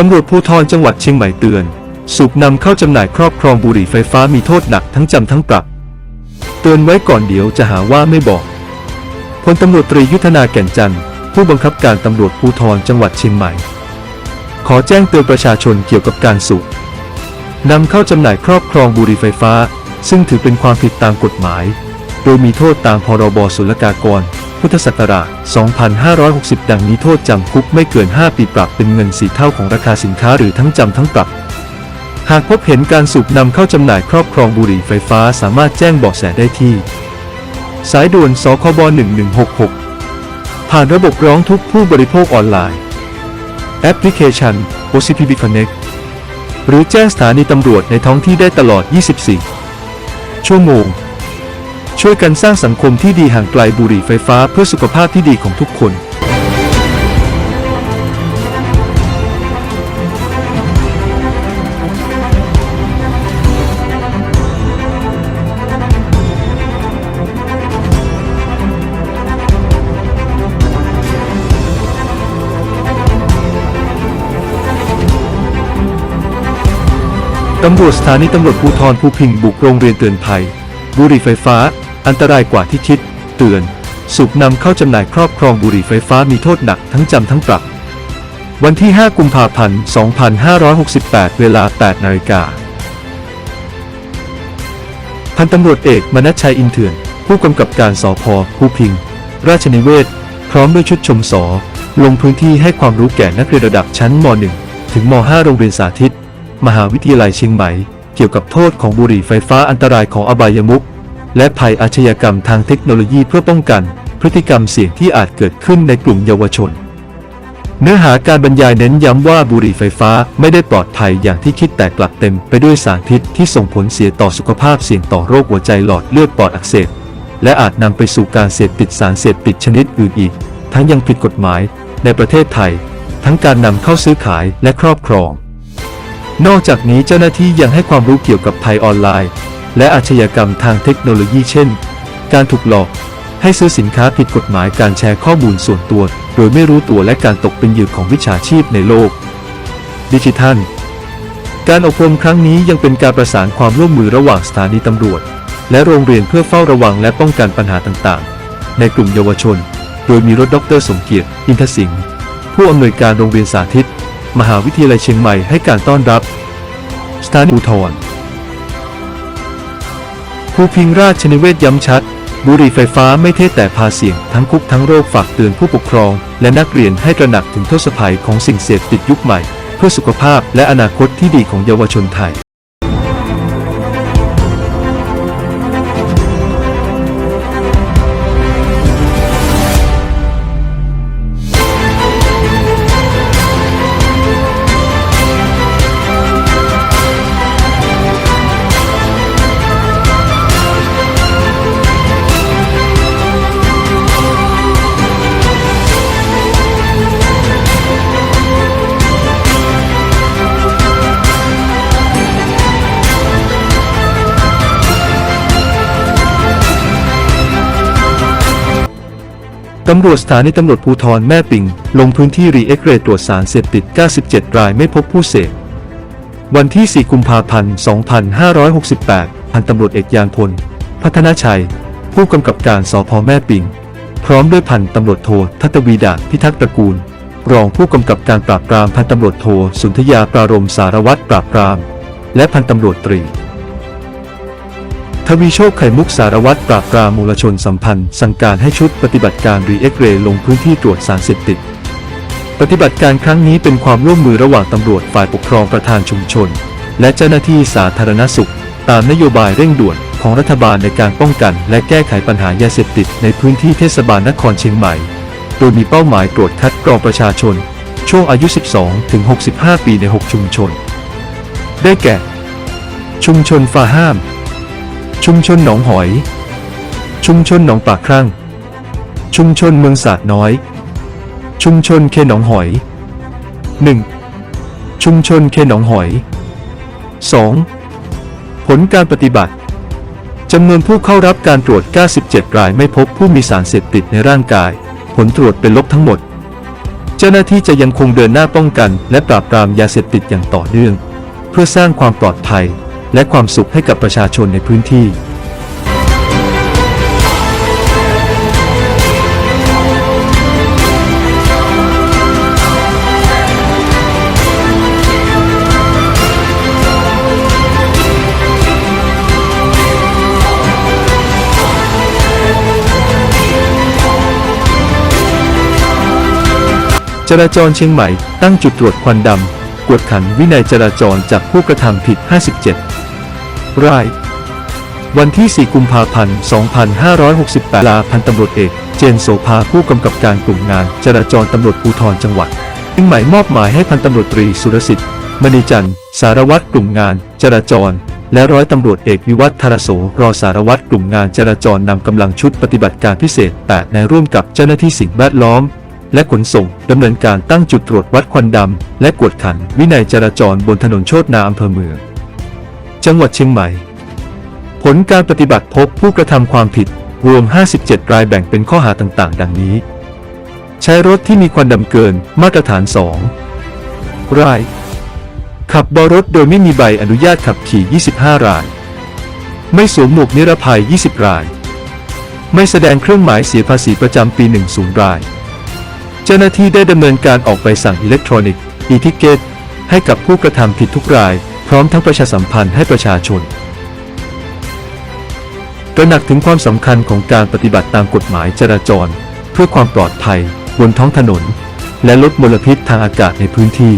ตำรวจภูธรจังหวัดเชียงใหม่เตือน สูบนำเข้าจำหน่ายครอบครองบุหรี่ไฟฟ้ามีโทษหนักทั้งจำทั้งปรับ เตือนไว้ก่อนเดี๋ยวจะหาว่าไม่บอกพลตำรวจตรียุทธนาแก่นจันทร์ผู้บังคับการตำรวจภูธรจังหวัดเชียงใหม่ ขอแจ้งเตือนประชาชนเกี่ยวกับการสูบนำเข้าจำหน่ายครอบครองบุหรี่ไฟฟ้า ซึ่งถือเป็นความผิดตามกฎหมาย โดยมีโทษตามพรบศุลกากร พุทธศักราช 2560 ดังนี้โทษจำคุกไม่เกิน 5 ปีปรับเป็นเงินสีเท่าของราคาสินค้าหรือทั้งจำทั้งปรับ หากพบเห็นการสูบนำเข้าจำหน่ายครอบครองบุหรี่ไฟฟ้าสามารถแจ้งเบาะแสได้ที่ สายด่วนสคบ 1166 ผ่านระบบร้องทุกผู้บริโภคออนไลน์ แอปพลิเคชัน OCPB Connect หรือแจ้งสถานีตำรวจในท้องที่ได้ตลอด 24 ชั่วโมง ช่วยกันสร้างสังคมที่ดีห่างไกลบุหรี่ไฟฟ้าเพื่อสุขภาพที่ดีของทุกคนตำรวจสถานีตำรวจภูธรภูพิงบุกโรงเรียนเตือนภัย บุหรี่ไฟฟ้า อันตรายกว่าที่คิด เตือน สูบนำเข้าจำหน่ายครอบครองบุหรี่ไฟฟ้ามีโทษหนักทั้งจำทั้งปรับ วันที่ 5 กุมภาพันธ์ 2568 เวลา 8 นาฬิกาพันตำรวจเอกมนัชชัยอินเถื่อน ผู้กำกับการสพภูพิง ราชนิเวศ พร้อมด้วยชุดชมสอ ลงพื้นที่ให้ความรู้แก่นักเรียนระดับชั้นม .1 ถึงม .5 โรงเรียนสาธิต มหาวิทยาลัยเชียงใหม่ เกี่ยวกับโทษของบุหรี่ไฟฟ้าอันตรายของอบายมุข และภัยอาชญากรรมทางเทคโนโลยีเพื่อป้องกัน พฤติกรรมเสี่ยงที่อาจเกิดขึ้นในกลุ่มเยาวชน เนื้อหาการบรรยายเน้นย้ำว่าบุหรี่ไฟฟ้าไม่ได้ปลอดภัยอย่างที่คิดแต่กลับเต็มไปด้วยสารพิษที่ส่งผลเสียต่อสุขภาพเสี่ยงต่อโรคหัวใจหลอดเลือดปอดอักเสบและอาจนำไปสู่การเสพติดสารเสพติดชนิดอื่นอีก ทั้งยังผิดกฎหมายในประเทศไทย ทั้งการนำเข้าซื้อขายและครอบครอง นอกจากนี้เจ้าหน้าที่ยังให้ความรู้เกี่ยวกับภัยออนไลน์ และอาชญากรรมทางเทคโนโลยีเช่น การถูกหลอกให้ซื้อสินค้าผิดกฎหมายการแชร์ข้อมูลส่วนตัว โดยไม่รู้ตัวและการตกเป็นเหยื่อของวิชาชีพในโลก ดิจิทัล การอบรมครั้งนี้ยังเป็นการประสานความร่วมมือระหว่างสถานีตำรวจ และโรงเรียนเพื่อเฝ้าระวังและป้องกันปัญหาต่างๆ ในกลุ่มเยาวชน โดยมีรถดรสมเกียรติ อินทสิงห์ผู้อำนวยการโรงเรียนสาธิต มหาวิทยาลัยเชียงใหม่ให้การต้อนรับ สถานีภูธร ภูพิงราชนิเวศย้ำชัด บุหรี่ไฟฟ้าไม่เท่แต่พาเสี่ยงทั้งคุกทั้งโรคฝากเตือนผู้ปกครอง และนักเรียนให้ตระหนักถึงโทษภัยของสิ่งเสพติดยุคใหม่ เพื่อสุขภาพและอนาคตที่ดีของเยาวชนไทย ตำรวจสถานีตำรวจภูธรแม่ปิง ลงพื้นที่รีเอ็กเรย์ตรวจสารเสพติด 97 รายไม่พบผู้เสพ วันที่ 4 กุมภาพันธ์ 2568 พันตำรวจเอกยานพล พัฒนาชัย ผู้กำกับการสพแม่ปิง พร้อมด้วยพันตำรวจโททัตวีดาพิทักษ์ตระกูล รองผู้กำกับการปราบปรามพันตำรวจโทสุนทยาปรารมสารวัตรปราบปราม และพันตำรวจตรี ทวีโชคไข่มุกสารวัตรปราบปรามมูลชนสัมพันธ์ สั่งการให้ชุดปฏิบัติการรีเอ็กเรย์ลงพื้นที่ตรวจสารเสพติด ปฏิบัติการครั้งนี้เป็นความร่วมมือระหว่างตำรวจฝ่ายปกครองประธานชุมชน และเจ้าหน้าที่สาธารณสุข ตามนโยบายเร่งด่วนของรัฐบาลในการป้องกัน และแก้ไขปัญหายาเสพติดในพื้นที่เทศบาลนครเชียงใหม่ โดยมีเป้าหมายตรวจคัดกรองประชาชน ช่วงอายุ 12 ถึง 65 ปีใน 6 ชุมชน ได้แก่ ชุมชนฟาห้าม ชุมชนหนองหอย ชุมชนหนองปากครั่ง ชุมชนเมืองสาดน้อย ชุมชนเคหนองหอย 1. ชุมชนเคหนองหอย 2. ผลการปฏิบัติจำนวนผู้เข้ารับการตรวจ 97 รายไม่พบผู้มีสารเสพติดในร่างกาย ผลตรวจเป็นลบทั้งหมด เจ้าหน้าที่จะยังคงเดินหน้าป้องกัน และปราบปรามยาเสพติดอย่างต่อเนื่อง เพื่อสร้างความปลอดภัย และความสุขให้กับประชาชนในพื้นที่จราจรเชียงใหม่ตั้งจุดตรวจควันดำ กวดขันวินัยจราจรจากผู้กระทำผิด 57 ราย วันที่ 4 กุมภาพันธ์ 2568 ลาพันตำรวจเอก เจนโสภาผู้กำกับการกลุ่มงานจราจรตำรวจภูธรจังหวัดเชียงหม่มอบหมายให้พันตำรวจตรีสุรสิทธิ์ มณีจันทร์ สารวัตรกลุ่มงาน จราจร และร้อยตำรวจเอกวิวัฒน์ธารโสรอสารวัตรกลุ่มงานจราจรนำกำลังชุดปฏิบัติการพิเศษ 8 ในร่วมกับเจ้าหน้าที่สิ่งแวดล้อม และขนส่งดำเนินการตั้งจุดตรวจวัดควันดำ และกวดขันวินัยจราจรบนถนนโชตนาอำเภอเมือง จังหวัดเชียงใหม่ ผลการปฏิบัติพบผู้กระทำความผิดรวม 57 รายแบ่งเป็นข้อหาต่างๆ ดังนี้ ใช้รถที่มีควันดำเกินมาตรฐาน 2 ราย ขับบรถโดยไม่มีใบอนุญาตขับขี่ 25 ราย ไม่สวมหมวกนิรภัย 20 ราย ไม่แสดงเครื่องหมายเสียภาษีประจำปี 10 ราย เจ้าหน้าที่ได้ดำเนินการออกใบสั่งอิเล็กทรอนิกส์อีทิเกตให้กับผู้กระทำผิดทุกราย พร้อมทั้งประชาสัมพันธ์ให้ประชาชนตระหนักถึงความสำคัญของการปฏิบัติตามกฎหมายจราจร เพื่อความปลอดภัย บนท้องถนน และลดมลพิษทางอากาศในพื้นที่